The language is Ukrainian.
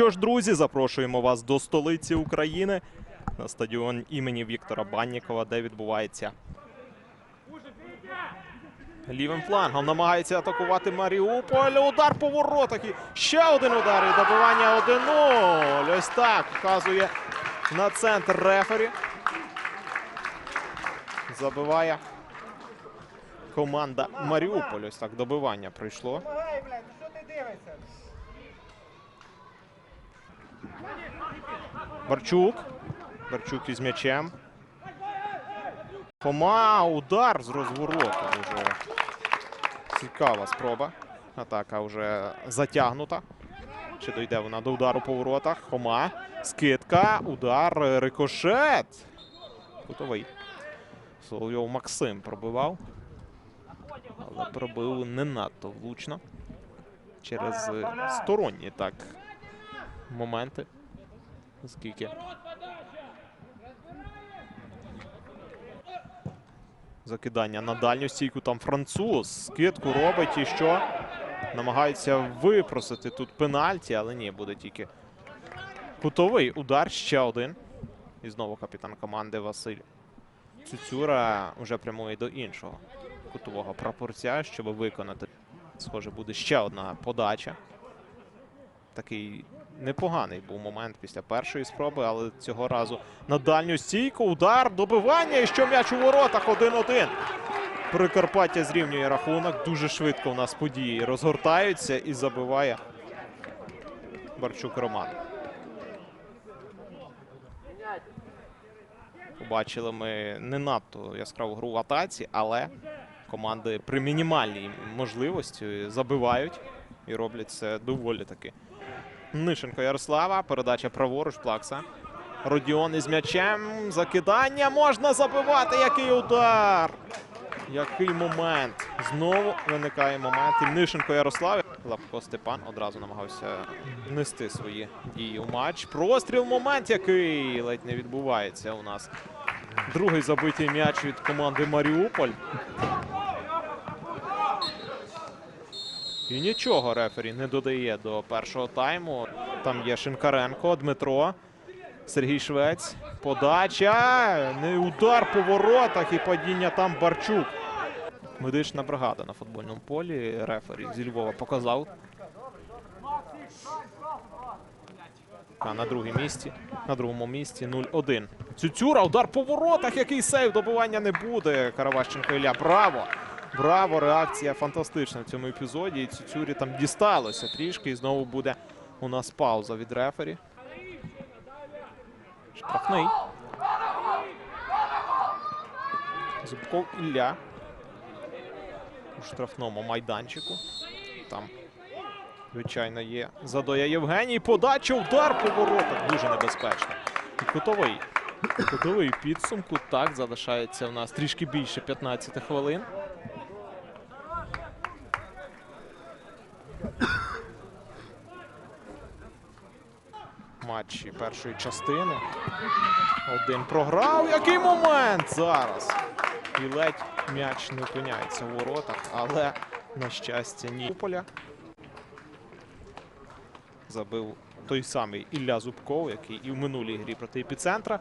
що ж, друзі, запрошуємо вас до столиці України на стадіон імені Віктора Баннікова, де відбувається. Лівим флангом намагається атакувати Маріуполь. Удар по воротах. І ще один удар. І добивання 1-0. Ось так вказує на центр рефері. Забиває команда Маріуполь. Ось так добивання прийшло. Барчук. Барчук із м'ячем. Хома, удар з розвороту. Дуже цікава спроба. Атака вже затягнута. Чи дойде вона до удару по воротах? Хома. Скидка. Удар. Рикошет. Кутовий. Соловйов Максим пробивав. Але пробив не надто влучно. Через сторонні так моменти. Скільки? Закидання на дальню стійку. Там француз. Скидку робить і що? Намагається випросити тут пенальті, але ні, буде тільки кутовий удар. Ще один. І знову капітан команди Василь Цюцюра вже прямує до іншого кутового прапорця, щоб виконати. Схоже, буде ще одна подача. Такий непоганий був момент після першої спроби, але цього разу на дальню стійку. Удар, добивання. І що м'яч у воротах 1-1. Прикарпаття зрівнює рахунок. Дуже швидко у нас події розгортаються і забиває Барчук Роман. Побачили ми не надто яскраву гру в атаці, але команди при мінімальній можливості забивають і роблять це доволі таки. Нишенко Ярослава. Передача праворуч Плакса. Родіон із м'ячем. Закидання можна забивати. Який удар! Який момент. Знову виникає момент. І Нишенко Ярослав. Лапко Степан одразу намагався нести свої дії у матч. Простріл момент, який ледь не відбувається у нас. Другий забитий м'яч від команди Маріуполь. І нічого рефері не додає до першого тайму. Там є Шинкаренко, Дмитро, Сергій Швець. Подача. Не удар по воротах і падіння там Барчук. Медична бригада на футбольному полі. Рефері зі Львова показав. А на другому місці. На другому місці 0-1. Цюцюра, удар по воротах. Який сейв добивання не буде. Караващенко Ілля. Браво! Браво! Реакція фантастична в цьому епізоді. І Цюцюрі там дісталося трішки. І знову буде у нас пауза від рефері. Штрафний. Зубков Ілля. У штрафному майданчику. Там, звичайно, є Задоя Євгеній. Подача, удар по воротах. Дуже небезпечно. І кутовий. Кутовий підсумку. Так, залишається у нас трішки більше 15 хвилин. Матчі першої частини. Один програв. Який момент зараз? І ледь м'яч не опиняється у воротах, але, на щастя, ні. Поля. Забив той самий Ілля Зубков, який і в минулій грі проти епіцентра